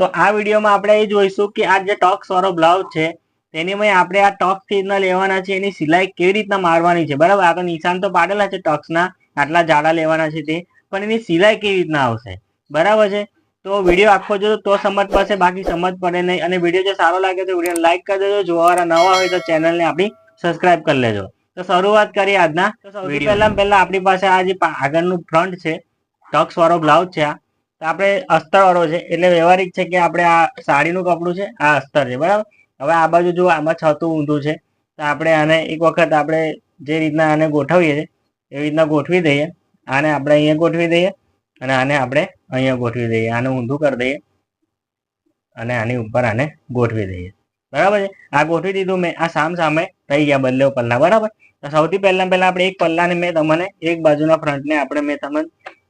તો આ વિડીયોમાં આપણે એ જોઈશું કે આ જે ટોક્સ વાળો બ્લાઉઝ છે તેની આપણે આ ટોક્સથી લેવાના છે એની સિલાઈ કેવી રીતના મારવાની છે? બરાબર? આ તો નિશાન તો પાડેલા છે ટોક્સના આટલા જાડા લેવાના છે તે પણ એની સિલાઈ કેવી રીતના આવશે? બરાબર છે? તો વીડિયો આખો જો તો સમજ પડશે બાકી સમજ પડે નહીં. અને વીડિયો જો સારો લાગે તો વીડિયો લાઈક કરી દેજો. જોવાવાળા નવા હોય તો ચેનલને આપણી સબસ્ક્રાઇબ કરી લેજો. તો શરૂઆત કરીએ આજના. તો સૌથી પહેલા પહેલા આપણી પાસે આ જે આગળનું ફ્રન્ટ છે ટક્સ વાળો બ્લાઉઝ છે આ. આપણે અસ્તર વાળો છે. એટલે વ્યવહારિક છે કે આપણે આ સાડીનું કપડું છે, આ અસ્તર છે. બરાબર? હવે આ બાજુ જો આમાં છતું ઊંધું છે, તો આપણે આને એક વખત આપણે જે રીતના આને ગોઠવીએ છીએ એવી રીતના ગોઠવી દઈએ. આને આપણે અહીંયા ગોઠવી દઈએ અને આને આપણે અહીંયા ગોઠવી દઈએ. આને ઊંધું કરી દઈએ અને આની ઉપર આને ગોઠવી દઈએ. બરાબર છે? આ ગોઠવી દીધું મેં. આ સામ સામે થઈ ગયા બંને પલ્લા બરાબર? સૌથી પહેલા પહેલા આપણે એક પલ્લાને મેં તમને એક બાજુના ફ્રન્ટને આપણે મેં તમને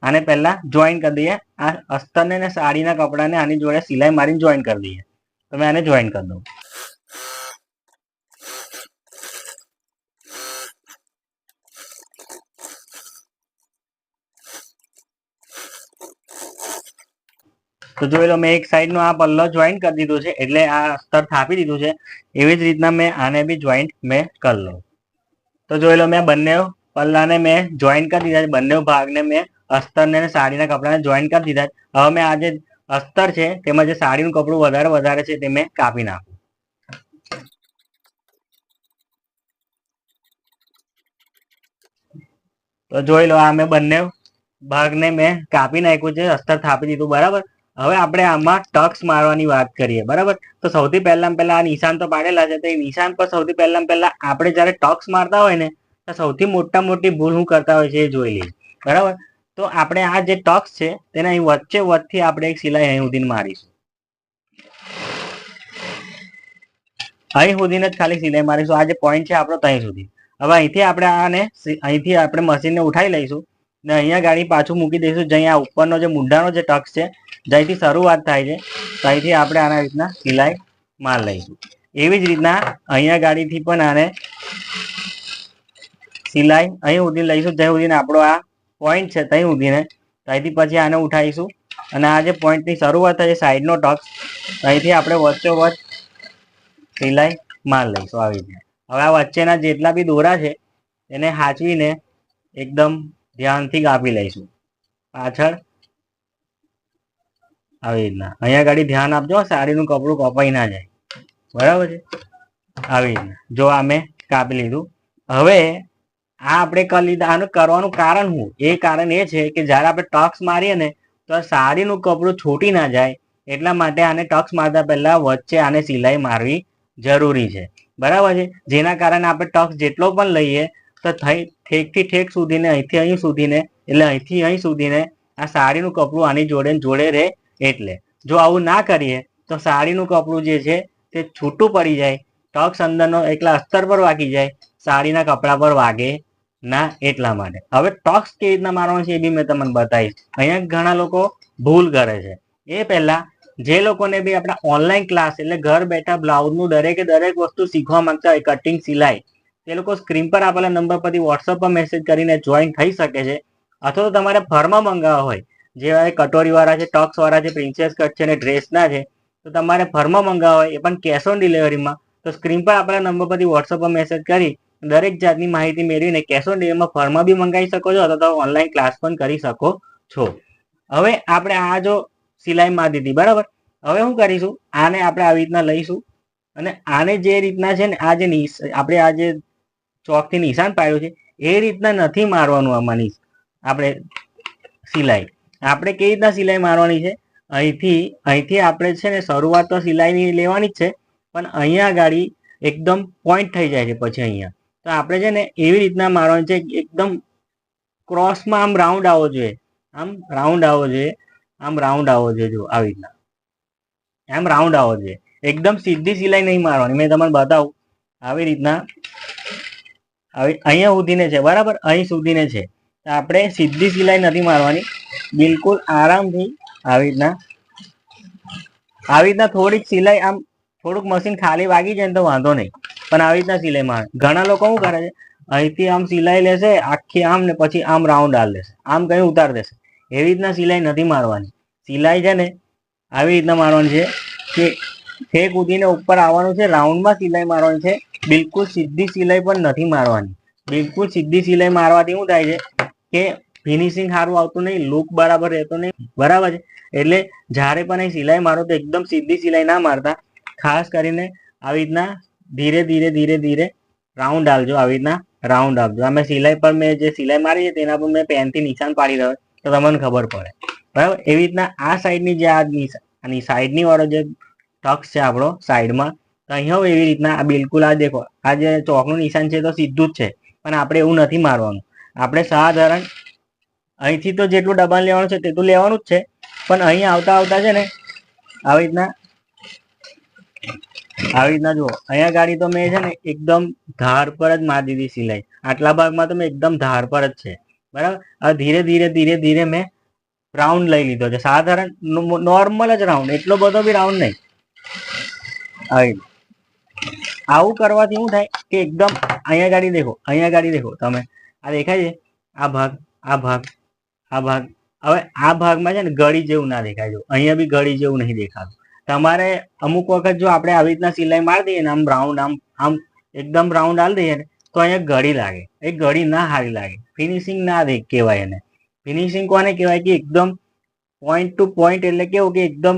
આને પહેલા જોઈન કરી દઈએ. આ અસ્તરને ને સાડીના કપડાને આની જોડે સિલાઈ મારીને જોઈન કરી દઈએ. તો મેં આને જોઈન કરી દઉં. તો જોઈ લો, મેં એક સાઈડ નો આ પલ્લો જોઈન કરી દીધું છે, એટલે આ અસ્તર થાપી દીધું છે. એવી જ રીતના મેં આને બી જોઈન્ટ મેં કરી લઉં. તો જોઈ લો, મેં બંને પલ્લાને મેં જોઈન કરી દીધા છે, બંને ભાગને મેં અસ્તરને અને સાડીના કપડાને જોઈન કરી દીધા હવે મેં આ જે અસ્તર છે, તેમાં જે સાડીનું કપડું વધારે વધારે છે, તે મેં કાપી નાખું. તો જોઈ લો, આ મેં બંને ભાગને મેં કાપી નાખ્યું છે, અસ્તર થાપી દીધું, બરાબર? હવે આપણે આમાં ટક્સ મારવાની વાત કરીએ, બરાબર? તો સૌથી પહેલા પહેલા આ નિશાન તો પાડેલા છે, તો એ નિશાન પર સૌથી પહેલા પહેલા આપણે જ્યારે ટક્સ મારતા હોય ને, તો સૌથી મોટા મોટી ભૂલ હું કરતા હોય છે એ જોઈ લઈએ બરાબર? તો આપણે આ જે ટક્સ છે, તેના અહીં વચ્ચે વચ્ચથી આપણે એક સિલાઈ અહીં સુધી મારીશું. અહીં સુધીને જ ખાલી સિલાઈ મારીશું, આ જે પોઈન્ટ છે આપણો ત્યાં સુધી. હવે અહીંથી આપણે આને અહીંથી આપણે મશીનને ઉઠાવી લઈશું ને અહીંયા ગાડી પાછું મૂકી દઈશું, જ્યાં અહીંયા ઉપરનો જે મુંડાનો જે ટક્સ છે જ્યાંથી શરૂઆત થાય છે. ત્યાંથી આપણે આના રીતના સિલાઈ માર લઈશું. એવી જ રીતના અહીંયા ગાડીથી પણ આને સિલાઈ અહીં સુધી લઈશું. જ્યાં સુધીને આપણો આ પોઈન્ટ છે ત્યાં સુધીને ત્યાંથી પછી આને ઉઠાવીશું. અને આ જે પોઈન્ટની શરૂઆત થાય છે સાઈડનો ટક્સ, ત્યાંથી આપણે વચ્ચોવચ્ચ સિલાઈ માર લઈશું આવી રીતે. હવે આ વચ્ચેના જેટલા બી દોરા છે, એને હાચવીને એકદમ ધ્યાનથી કાપી લઈશું. પાછળ આવી રીતના. અહીંયા ગાડી ધ્યાન આપજો, સાડીનું કપડું કપાઈ ના જાય. બરાબર છે? આવી રીતના. જો આ મેં કાપી લીધું. હવે આ આપણે કરી લીધા, આનું કરવાનું કારણ શું? એ કારણ એ છે કે જ્યારે આપણે ટક્સ મારીએ ને, તો સાડીનું કપડું છૂટી ના જાય. એટલા માટે આને ટક્સ મારતા પહેલા વચ્ચે આને સિલાઈ મારવી જરૂરી છે. બરાબર છે? જેના કારણે આપણે ટક્સ જેટલો પણ લઈએ, તો થઈ, ઠેકથી ઠેક સુધીને, અહીંથી અહીં સુધીને, એટલે અહીંથી અહીં સુધીને આ સાડીનું કપડું આની જોડે જોડે રહે. એટલે જો આવું ના કરીએ, તો સાડીનું કપડું જે છે તે છૂટું પડી જાય ટક્સ અંદરનો એકલા અસ્તર પર વાગી જાય, સાડીના કપડા પર વાગે ના એટલા માટે. હવે ટક્સ કેવી રીતના મારવાનો છે એ બી મેં તમને બતાવીશ. અહીંયા ઘણા લોકો ભૂલ કરે છે. એ પહેલા જે લોકોને બી આપણા ઓનલાઈન ક્લાસ એટલે ઘર બેઠા બ્લાઉઝનું દરેકે દરેક વસ્તુ શીખવા માંગતા હોય, કટિંગ સિલાઈ, તે લોકો સ્ક્રીન પર આપેલા નંબર પરથી વોટ્સઅપ પર મેસેજ કરીને જોઈન થઈ શકે છે. અથવા તો તમારે ફરમાં મંગાવવા હોય જેવા કટોરી વાળા છે ટક્સ વાળા છે, પ્રિન્સેસ કટ છે અને ડ્રેસના છે, તો તમારે ફરમાં મંગાવવા હોય, એ પણ કેશ ઓન ડિલિવરીમાં તો સ્ક્રીન પર આપણા નંબર પરથી વોટ્સઅપ પર મેસેજ કરી, દરેક જાતની માહિતી મેળવીને કેશ ઓન ડિલિવરીમાં ફરમાં બી મંગાવી શકો છો, અથવા તો ઓનલાઈન ક્લાસ પણ કરી શકો છો. હવે આપણે આ જો સિલાઈ મારી દીધી, બરાબર? હવે શું કરીશું, આને આપણે આવી રીતના લઈશું, અને આને જે રીતના છે ને, આ જે આપણે આ જે ચોકથી નિશાન પાડ્યું છે, એ રીતના નથી મારવાનું આમાં આપણે સિલાઈ. આપણે કેવી રીતના સિલાઈ મારવાની છે? અહીંથી અહીંથી આપણે છે ને શરૂઆત તો સિલાઈની લેવાની જ છે, પણ અહીંયા ગાડી એકદમ પોઈન્ટ થઈ જાય છે પછી અહીંયા. તો આપણે છે ને એવી રીતના મારવાની છે એકદમ ક્રોસમાં આમ રાઉન્ડ આવવો જોઈએ. આમ રાઉન્ડ આવવો જોઈએ, આમ રાઉન્ડ આવવો જોઈએ જો આવી રીતના. આમ રાઉન્ડ આવવો જોઈએ. એકદમ સીધી સિલાઈ નહીં મારવાની. મેં તમને બતાવું, આવી રીતના. આવી, અહીંયા સુધીને છે, બરાબર? અહીં સુધીને છે. આપણે સીધી સિલાઈ નથી મારવાની. બિલકુલ આરામથી આવી રીતના આવી રીતના થોડીક સિલાઈ આમ થોડુંક મશીન ખાલી વાગી જાય ને તો વાંધો નહીં. પણ આવી રીતના સિલાઈ મારે. ઘણા લોકો શું કરે છે? અહીંથી આમ સિલાઈ લેશે, આખી આમ ને પછી આમ રાઉન્ડ હાલ દેશે. આમ કઈ ઉતાર દેશે. એવી રીતના સિલાઈ નથી મારવાની. સિલાઈ છે ને આવી રીતના મારવાની છે કે છેક ઉધીને ઉપર આવવાનું છે રાઉન્ડમાં સિલાઈ મારવાની છે. બિલકુલ સીધી સિલાઈ પણ નથી મારવાની. બિલકુલ સીધી સિલાઈ મારવાથી શું થાય છે? કે ફિનિશિંગ સારું આવતું નહીં લુક બરાબર રહેતો નહીં, બરાબર છે? એટલે જ્યારે પણ એ સિલાઈ મારો તો એકદમ સીધી સિલાઈ ના મારતા. ખાસ કરીને આવી રીતના ધીરે ધીરે ધીરે ધીરે રાઉન્ડ આવજો આવી રીતના રાઉન્ડ આપજો. અમે સિલાઈ પર મેં જે સિલાઈ મારી છે તેના પર મેં પેનથી નિશાન પાડી રહ્યો તો તમને ખબર પડે. બરાબર? એવી રીતના આ સાઈડની જે આ સાઈડની વાળો જે ટક્સ છે આપણો સાઈડમાં, તો અહીંયા એવી રીતના બિલકુલ આ દેખો, આ જે ચોકનું નિશાન છે તો સીધું જ છે, પણ આપણે એવું નથી મારવાનું. આપણે સાધારણ, અહીંથી તો જેટલું દબાણ લેવાનું છે તેટલું લેવાનું જ છે. પણ અહીં આવતા આવતા છે ને, આવી રીતના આવી રીતના જુઓ, અહીંયા ગાડી તો મેં છે ને એકદમ ધાર પર જ મારી દીધી સિલાઈ. આટલા ભાગમાં તો મેં એકદમ ધાર પર જ છે. બરાબર? હવે ધીરે ધીરે ધીરે ધીરે મેં રાઉન્ડ લઈ લીધો છે. સાધારણ નોર્મલ જ રાઉન્ડ, એટલો બધો બી રાઉન્ડ નહીં. આવી આવું કરવાથી શું થાય કે એકદમ, અહીંયા ગાડી દેખો, અહીંયા ગાડી દેખો, તમે આ દેખાય છે? આ ભાગ આ ભાગ આ ભાગ. હવે આ ભાગમાં છે ને ગળી જેવું ના દેખાય જો. અહીંયા બી ગળી જેવું નહીં દેખાતું. તમારે અમુક વખત જો આપણે આવી રીતના સિલાઈ મારી દઈએ ને, આમ રાઉન્ડ આમ આમ એકદમ રાઉન્ડ આલી દઈએ ને, તો અહીંયા ગળી લાગે. એ ગળી ના સારી લાગે. ફિનિશિંગ ના દે કહેવાય એને. ફિનિશિંગ કોને કહેવાય કે એકદમ પોઈન્ટ ટુ પોઈન્ટ એટલે કેવું કે એકદમ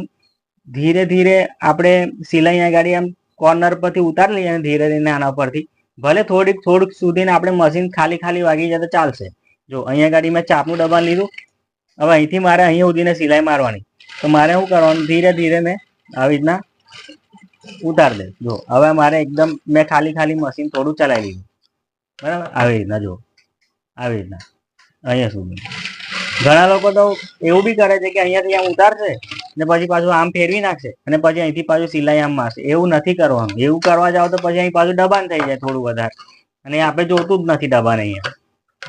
ધીરે ધીરે આપણે સિલાઈ અહીંયા ગાડી આમ કોર્નર પરથી ઉતારી લઈએ અને ધીરે ધીરે આના પરથી ભલે થોડીક, થોડુંક સુધીને આપણે મશીન ખાલી ખાલી વાગી જાય તો ચાલશે. જો, અહીંયા ગાડી મેં ચાપનું દબાણ લીધું. હવે અહીંથી મારે અહીંયા સુધીને સિલાઈ મારવાની. તો મારે શું કરવાનું? ધીરે ધીરે મેં આવી રીતના ઉતાર દે. જો, હવે મારે એકદમ મેં ખાલી ખાલી મશીન થોડું ચલાવી લીધું બરાબર? આવી રીતના, જો. આવી રીતના. અહીંયા સુધી. ઘણા લોકો તો એવું બી કરે છે કે અહીંયાથી આમ ઉતારશે. ને પછી પાછું આમ ફેરવી નાખશે અને પછી અહીંથી પાછું સિલાઈ આમ મારશે. એવું નથી કરવાનું. એવું કરવા જાવ તો પછી અહીં પાછું દબાણ થઈ જાય થોડું વધારે. અને આપણે જોતું જ નથી દબાણ અહીંયા.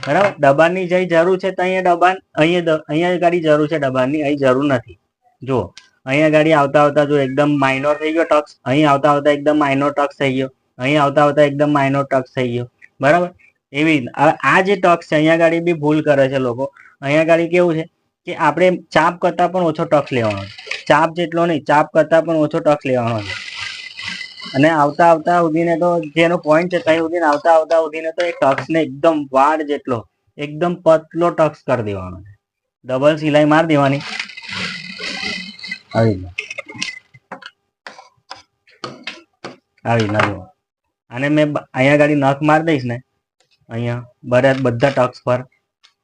બરાબર? દબાણની જઈ જરૂર છે તો અહીંયા દબાણ, અહીંયા અહીંયા ગાડી જરૂર છે દબાણની, અહીં જરૂર નથી. જો અહીંયા ગાડી આવતા આવતા જો એકદમ માઇનોર થઈ ગયો ટક્સ, અહીં આવતા આવતા એકદમ માઇનોર ટક્સ થઈ ગયો, અહીં આવતા આવતા એકદમ માઇનોર ટક્સ થઈ ગયો. બરાબર? એવી આ જે ટક્સ છે, અહીંયા ગાડી બી ભૂલ કરે છે લોકો. અહીંયા ગાડી કેવું છે? કે આપણે ચાપ કરતા પણ ઓછો ટક્સ લેવાનો. ચાપ જેટલો નહીં, ચાપ કરતા પણ ઓછો ટક્સ લેવાનો. છે અને આવતા આવતા સુધીને તો જેનો પોઈન્ટ છે ત્યાં સુધીને આવતા આવતા સુધીને તો એ ટક્સને એકદમ વાડ જેટલો, એકદમ પતલો ટક્સ કરી દેવાનો છે. ડબલ સિલાઈ મારી દેવાની. આવી આવી રીતના જુઓ અને મેં અહીંયા ગાડી નખ મારી દઈશ ને, અહીંયા બધા બધા ટક્સ પર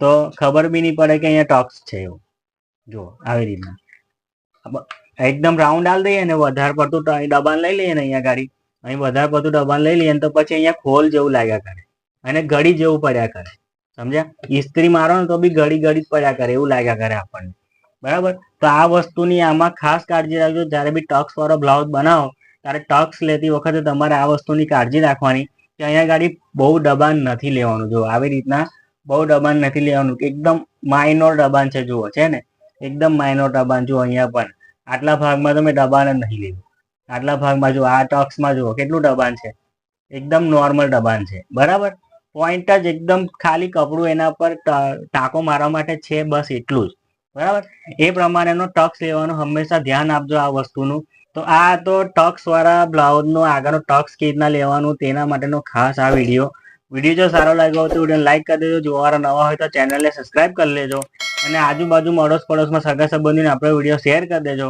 તો ખબર બી નહીં પડે કે અહીંયા ટોક્સ છે એવું. જો આવી રીતના. એકદમ રાઉન્ડ આલ દઈએ ને, વધારે પડતું દબાણ લઈ લઈએ ને અહીંયા ગાડી. અહીં વધારે પડતું દબાણ લઈ લઈએ ને તો પછી અહીંયા ખોલ જેવું લાગ્યા કરે. અને ઘડી જેવું પડ્યા કરે. સમજ્યા? ઇસ્ત્રી મારો ને તો બી ઘડી ઘડી જ પડ્યા કરે એવું લાગ્યા કરે આપણને. બરાબર? તો આ વસ્તુની આમાં ખાસ કાળજી રાખજો. જ્યારે બી ટક્સ વાળો બ્લાઉઝ બનાવો, ત્યારે ટક્સ લેતી વખતે તમારે આ વસ્તુની કાળજી રાખવાની કે અહીંયા ગાડી બહુ દબાણ નથી લેવાનું. જો, આવી રીતના બહુ દબાણ નથી લેવાનું એકદમ માઇનોર દબાણ છે, જુઓ, છે ને? એકદમ માઇનોર દબાણ, જુઓ, અહીંયા પણ. આટલા ભાગમાં તો મેં દબાણ જ નહીં લેવું. આટલા ભાગમાં જુઓ, આ ટક્સમાં જુઓ, કેટલું દબાણ છે? એકદમ નોર્મલ દબાણ છે. બરાબર? પોઈન્ટ જ એકદમ ખાલી કપડું એના પર ટાંકો મારવા માટે છે, બસ એટલું જ. બરાબર? એ પ્રમાણેનો ટક્સ લેવાનું હંમેશા ધ્યાન આપજો આ વસ્તુનું. તો આ તો ટક્સ વાળા બ્લાઉઝનો આગળનો ટક્સ કેવી રીતના લેવાનું તેના માટેનો ખાસ આ વીડિયો. વીડિયો જો સારો લાગ્યો હોય તો વીડિયો લાઈક કરી દેજો. જોવાના નવા હોય તો ચેનલને સબસ્ક્રાઇબ કરી લેજો. અને આજુબાજુ અડોશ પડોશમાં સગા સંબંધીને આપણો વીડિયો શેર કરી દેજો.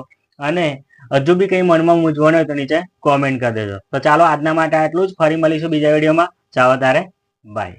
અને હજુ બી કંઈ મનમાં મૂંઝવણ હોય તો નીચે કોમેન્ટ કરી દેજો. તો ચાલો આજના માટે આટલું જ. ફરી મળીશું બીજા વિડીયોમાં. ચાલો તારે. બાય